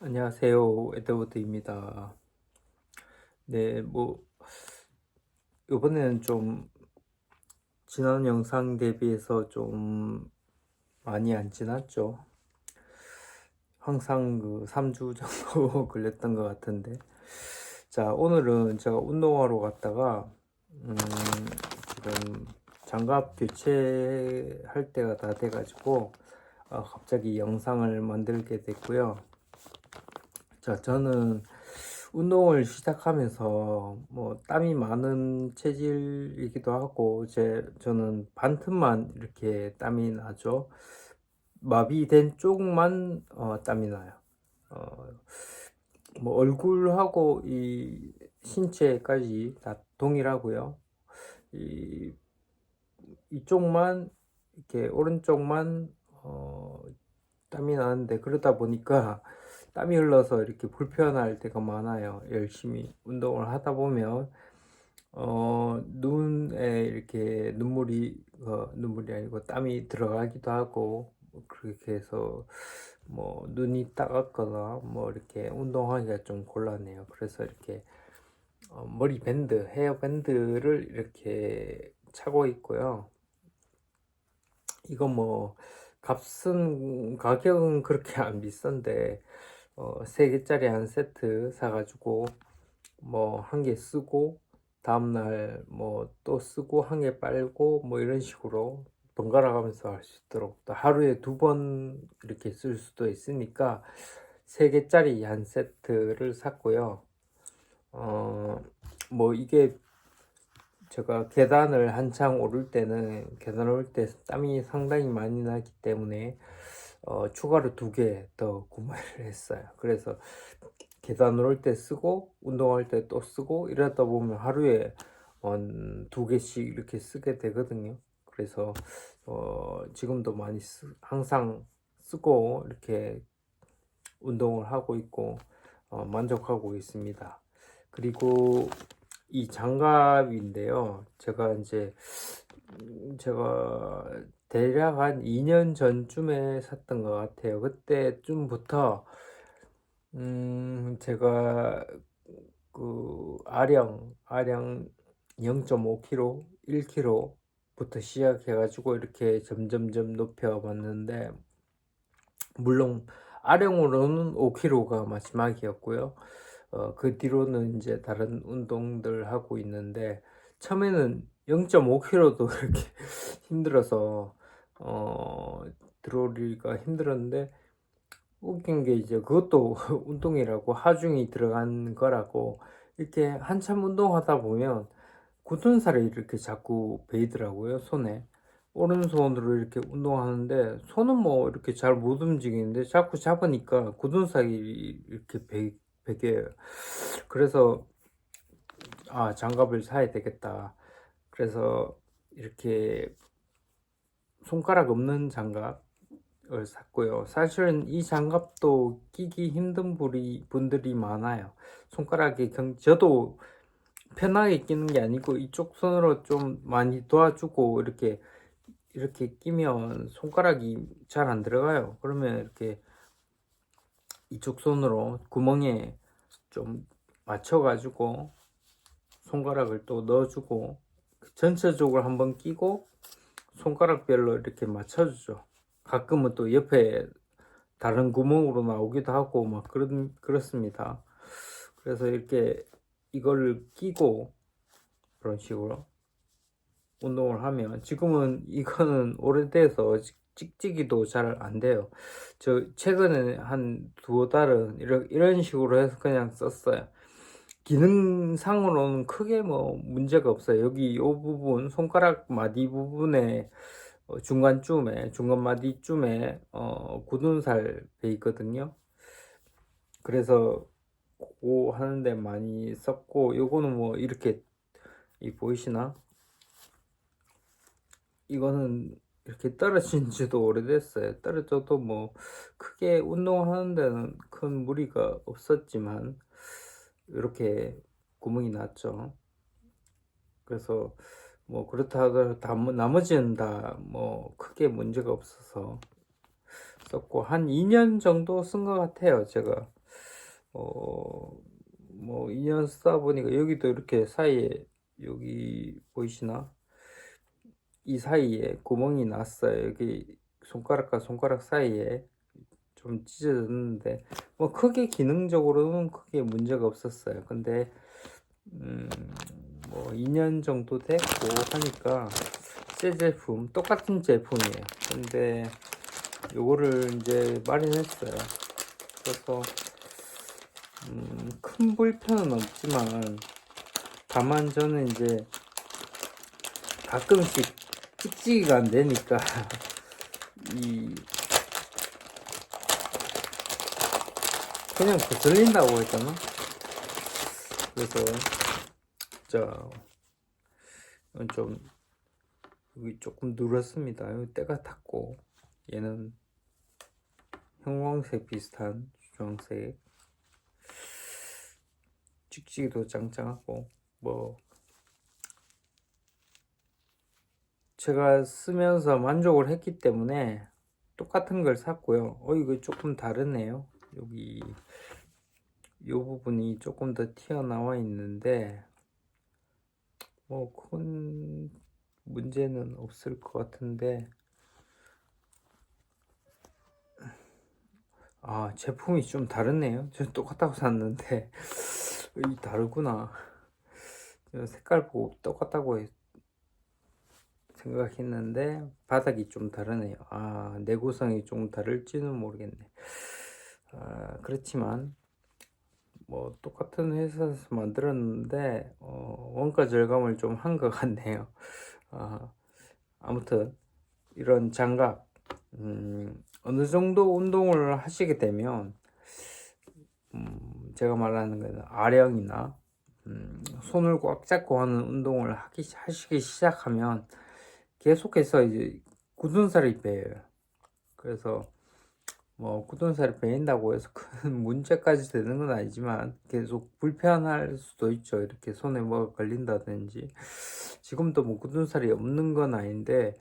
안녕하세요. 에드워드입니다. 네, 뭐, 이번에는 좀, 지난 영상 대비해서 좀 많이 안 지났죠. 항상 그 3주 정도 걸렸던 것 같은데. 자, 오늘은 제가 운동하러 갔다가, 음, 지금 장갑 교체할 때가 다 돼가지고, 어, 갑자기 영상을 만들게 됐고요. 자, 저는 운동을 시작하면서 뭐 땀이 많은 체질이기도 하고 제 저는 반틈만 이렇게 땀이 나죠. 마비된 쪽만 어, 땀이 나요. 어, 뭐 얼굴하고 이 신체까지 다 동일하고요. 이 이쪽만 이렇게 오른쪽만 어, 땀이 나는데 그러다 보니까 땀이 흘러서 이렇게 불편할 때가 많아요. 열심히 운동을 하다 보면 어, 눈에 이렇게 눈물이 어, 눈물이 아니고 땀이 들어가기도 하고 뭐 그렇게 해서 뭐 눈이 따갑거나 뭐 이렇게 운동하기가 좀 곤란해요. 그래서 이렇게 어, 머리 밴드, 헤어 밴드를 이렇게 차고 있고요. 이거 뭐 값은 가격은 그렇게 안 비싼데 어, 3개짜리 한 세트 사가지고 뭐 한 개 쓰고 다음날 뭐 또 쓰고 한 개 빨고 뭐 이런 식으로 번갈아 가면서 할 수 있도록 또 하루에 두 번 이렇게 쓸 수도 있으니까 3개짜리 한 세트를 샀고요. 어, 뭐 이게 제가 계단을 한창 오를 때는 계단 오를 때 땀이 상당히 많이 나기 때문에 어, 추가로 두 개 더 구매를 했어요. 그래서 계단 오를 때 쓰고 운동할 때 또 쓰고 이러다 보면 하루에 어, 두 개씩 이렇게 쓰게 되거든요. 그래서 어, 지금도 많이 쓰, 항상 쓰고 이렇게 운동을 하고 있고 어, 만족하고 있습니다. 그리고 이 장갑인데요. 제가 이제 음, 제가 대략 한 2년 전쯤에 샀던 것 같아요. 그때쯤부터 음 제가 그 아령 아령 0.5kg, 1kg부터 시작해가지고 이렇게 점점점 높여봤는데 물론 아령으로는 5kg가 마지막이었고요. 어, 그 뒤로는 이제 다른 운동들 하고 있는데 처음에는 0.5kg도 이렇게 힘들어서 어, 들어오기가 힘들었는데 웃긴 게 이제 그것도 운동이라고 하중이 들어간 거라고 이렇게 한참 운동하다 보면 굳은 살이 이렇게 자꾸 베이더라고요 손에. 오른손으로 이렇게 운동하는데 손은 뭐 이렇게 잘 못 움직이는데 자꾸 잡으니까 굳은 살이 이렇게 베, 베겨요 그래서 아 장갑을 사야 되겠다. 그래서 이렇게 손가락 없는 장갑을 샀고요. 사실은 이 장갑도 끼기 힘든 분들이 많아요. 손가락이 경, 저도 편하게 끼는 게 아니고 이쪽 손으로 좀 많이 도와주고 이렇게 이렇게 끼면 손가락이 잘 안 들어가요. 그러면 이렇게 이쪽 손으로 구멍에 좀 맞춰가지고 손가락을 또 넣어주고 전체적으로 한번 끼고 손가락별로 이렇게 맞춰주죠. 가끔은 또 옆에 다른 구멍으로 나오기도 하고 막 그런 그렇습니다. 그래서 이렇게 이걸 끼고 그런 식으로 운동을 하면 지금은 이거는 오래돼서 찍찍이도 잘 안 돼요. 저 최근에 한 두어 달은 이런 식으로 해서 그냥 썼어요. 기능상으로는 크게 뭐 문제가 없어요. 여기 이 부분 손가락 마디 부분에 어, 중간쯤에 중간 마디쯤에 어, 굳은 살 배 있거든요. 그래서 그거 하는데 많이 썼고 요거는 뭐 이렇게 이 보이시나? 이거는 이렇게 떨어진 지도 오래됐어요. 떨어져도 뭐 크게 운동하는 데는 큰 무리가 없었지만 이렇게 구멍이 났죠. 그래서 뭐 그렇다 하더라도 다, 나머지는 다 뭐 크게 문제가 없어서 썼고 한 2년 정도 쓴 것 같아요 제가. 어 뭐 2년 쓰다 보니까 여기도 이렇게 사이에 여기 보이시나? 이 사이에 구멍이 났어요. 여기 손가락과 손가락 사이에 좀 찢어졌는데 뭐 크게 기능적으로는 크게 문제가 없었어요. 근데 음 뭐 2년 정도 됐고 하니까 새 제품 똑같은 제품이에요. 근데 요거를 이제 마련했어요. 그래서 음, 큰 불편은 없지만 다만 저는 이제 가끔씩 찍찍이가 안 되니까 이 그냥 거슬린다고 했잖아. 그래서 자 좀 여기 조금 누렇습니다. 여기 때가 탔고 얘는 형광색 비슷한 주황색. 찍찍이도 짱짱하고 뭐 제가 쓰면서 만족을 했기 때문에 똑같은 걸 샀고요. 어 이거 조금 다르네요 여기 이 부분이 조금 더 튀어나와 있는데 뭐 큰 문제는 없을 것 같은데 아 제품이 좀 다르네요. 저 똑같다고 샀는데 이 다르구나. 저 색깔 보고 똑같다고 해- 생각했는데 바닥이 좀 다르네요. 아 내구성이 좀 다를지는 모르겠네 아, 그렇지만 뭐 똑같은 회사에서 만들었는데 어, 원가 절감을 좀 한 것 같네요 아, 아무튼 이런 장갑 음, 어느 정도 운동을 하시게 되면 음, 제가 말하는 거는 아령이나 음, 손을 꽉 잡고 하는 운동을 하기, 하시기 시작하면 계속해서 이제 굳은 살이 배요. 그래서 뭐 굳은 살이 배인다고 해서 큰 문제까지 되는 건 아니지만 계속 불편할 수도 있죠. 이렇게 손에 뭐가 걸린다든지 지금도 뭐 굳은 살이 없는 건 아닌데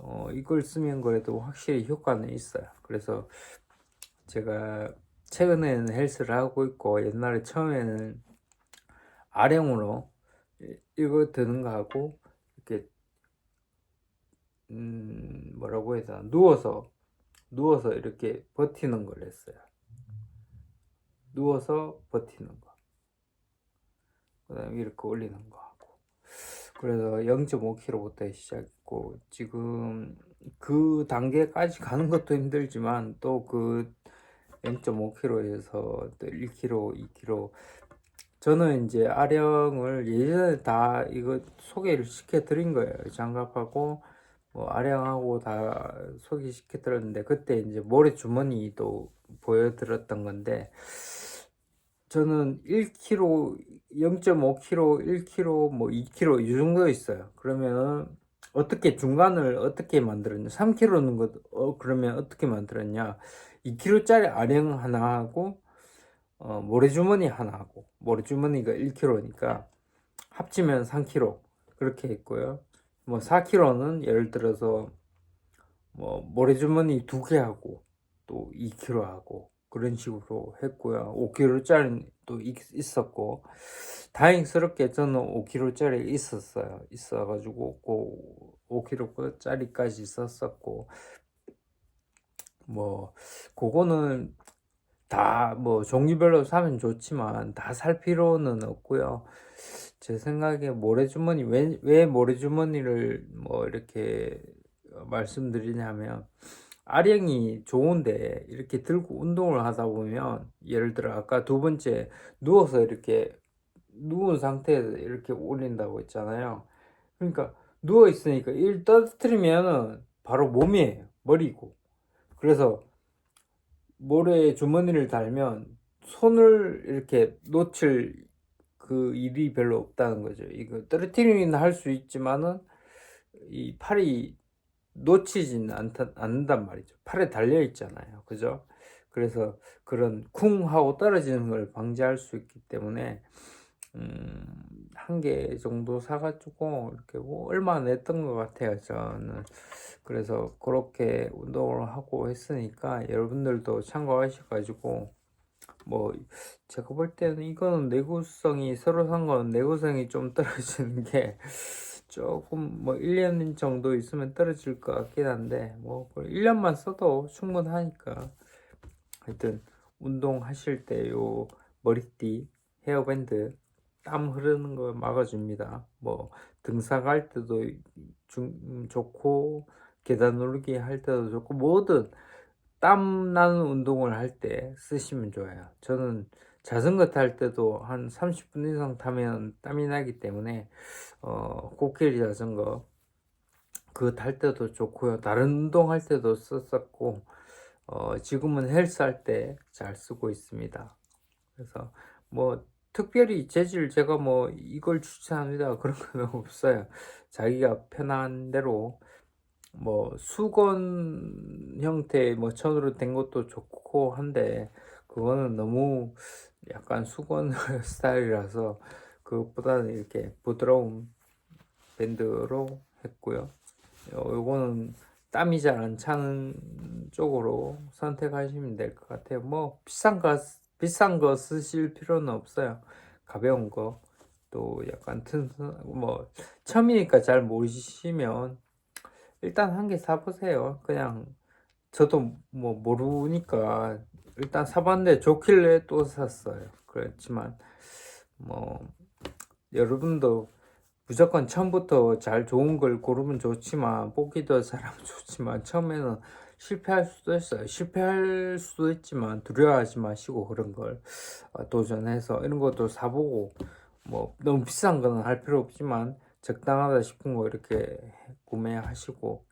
어, 이걸 쓰면 그래도 확실히 효과는 있어요. 그래서 제가 최근에는 헬스를 하고 있고 옛날에 처음에는 아령으로 이- 이거 드는 거 하고 이렇게 음 뭐라고 해야 되나 누워서 누워서 이렇게 버티는 걸 했어요. 누워서 버티는 거. 그 다음에 이렇게 올리는 거 하고. 그래서 0.5kg부터 시작했고 지금 그 단계까지 가는 것도 힘들지만 또 그 0.5kg에서 또 1kg, 2kg 저는 이제 아령을 예전에 다 이거 소개를 시켜 드린 거예요. 장갑하고 뭐 아령하고 다 소개시켜 드렸는데 그때 이제 모래 주머니도 보여드렸던 건데 저는 1kg, 0.5kg, 1kg, 뭐 2kg 이 정도 있어요. 그러면 어떻게 중간을 어떻게 만들었냐? 3kg는 것 어, 그러면 어떻게 만들었냐? 2kg짜리 아령 하나 하고 어, 모래주머니 하나 하고 모래주머니가 1kg니까 합치면 3kg 그렇게 했고요. 뭐 4kg는 예를 들어서 뭐 모래주머니 두 개 하고 또 2kg 하고 그런 식으로 했고요. 5kg짜리 또 있- 있었고 다행스럽게 저는 5kg짜리 있었어요. 있어가지고 그 5kg짜리까지 있었었고 뭐 그거는 다 뭐 종류별로 사면 좋지만 다 살 필요는 없고요. 제 생각에 모래주머니 왜, 왜 모래주머니를 뭐 이렇게 말씀드리냐면 아령이 좋은데 이렇게 들고 운동을 하다 보면 예를 들어 아까 두 번째 누워서 이렇게 누운 상태에서 이렇게 올린다고 했잖아요. 그러니까 누워 있으니까 일 떨어뜨리면은 바로 몸이에요. 머리고. 그래서 모래 주머니를 달면 손을 이렇게 놓칠 그 일이 별로 없다는 거죠. 이거 떨어뜨리는 할 수 있지만은 이 팔이 놓치진 않다, 않는단 말이죠. 팔에 달려 있잖아요. 그죠? 그래서 그런 쿵 하고 떨어지는 걸 방지할 수 있기 때문에 음, 한 개 정도 사가지고 이렇게 뭐 얼마 냈던 것 같아요 저는 그래서 그렇게 운동을 하고 했으니까 여러분들도 참고하셔가지고 뭐 제가 볼 때는 이거는 내구성이 새로 산건 내구성이 좀 떨어지는 게 조금 뭐 1년 정도 있으면 떨어질 것 같긴 한데 뭐 1년만 써도 충분하니까 하여튼 운동하실 때 요 머리띠 헤어밴드 땀 흐르는 거 막아줍니다. 뭐 등산 갈 때도 중, 음, 좋고 계단 오르기 할 때도 좋고 뭐든 땀 나는 운동을 할 때 쓰시면 좋아요. 저는 자전거 탈 때도 한 30분 이상 타면 땀이 나기 때문에 어, 코끼리 자전거 그거 탈 때도 좋고요. 다른 운동 할 때도 썼었고 어, 지금은 헬스 할 때 잘 쓰고 있습니다. 그래서 뭐 특별히 재질 제가 뭐 이걸 추천합니다 그런 건 없어요. 자기가 편한 대로 뭐 수건 형태 뭐 천으로 된 것도 좋고 한데 그거는 너무 약간 수건 스타일이라서 그것보다는 이렇게 부드러운 밴드로 했고요. 요- 요거는 땀이 잘 안 차는 쪽으로 선택하시면 될 것 같아요. 뭐 비싼 거 비싼 거 쓰실 필요는 없어요. 가벼운 거 또 약간 튼튼 뭐 처음이니까 잘 모르시면 일단 한 개 사보세요. 그냥 저도 뭐 모르니까 일단 사봤는데 좋길래 또 샀어요. 그렇지만 뭐 여러분도 무조건 처음부터 잘 좋은 걸 고르면 좋지만 뽑기도 잘하면 좋지만 처음에는 실패할 수도 있어요. 실패할 수도 있지만 두려워하지 마시고 그런 걸 어, 도전해서 이런 것도 사보고 뭐 너무 비싼 거는 할 필요 없지만 적당하다 싶은 거 이렇게 구매하시고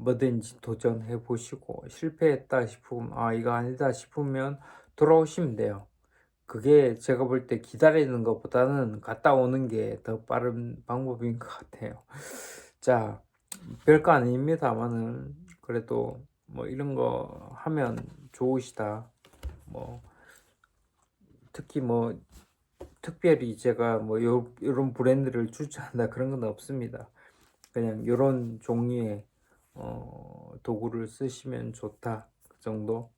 뭐든지 도전해 보시고 실패했다 싶으면 아 이거 아니다 싶으면 돌아오시면 돼요. 그게 제가 볼 때 기다리는 것보다는 갔다 오는 게 더 빠른 방법인 것 같아요. 자, 별거 아닙니다만은 그래도 뭐 이런 거 하면 좋으시다. 뭐 특히 뭐 특별히 제가 뭐 요, 요런 브랜드를 추천한다 그런 건 없습니다. 그냥 요런 종류의 어, 도구를 쓰시면 좋다 그 정도.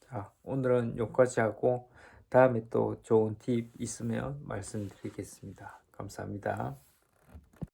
자, 오늘은 여기까지 하고 다음에 또 좋은 팁 있으면 말씀드리겠습니다. 감사합니다.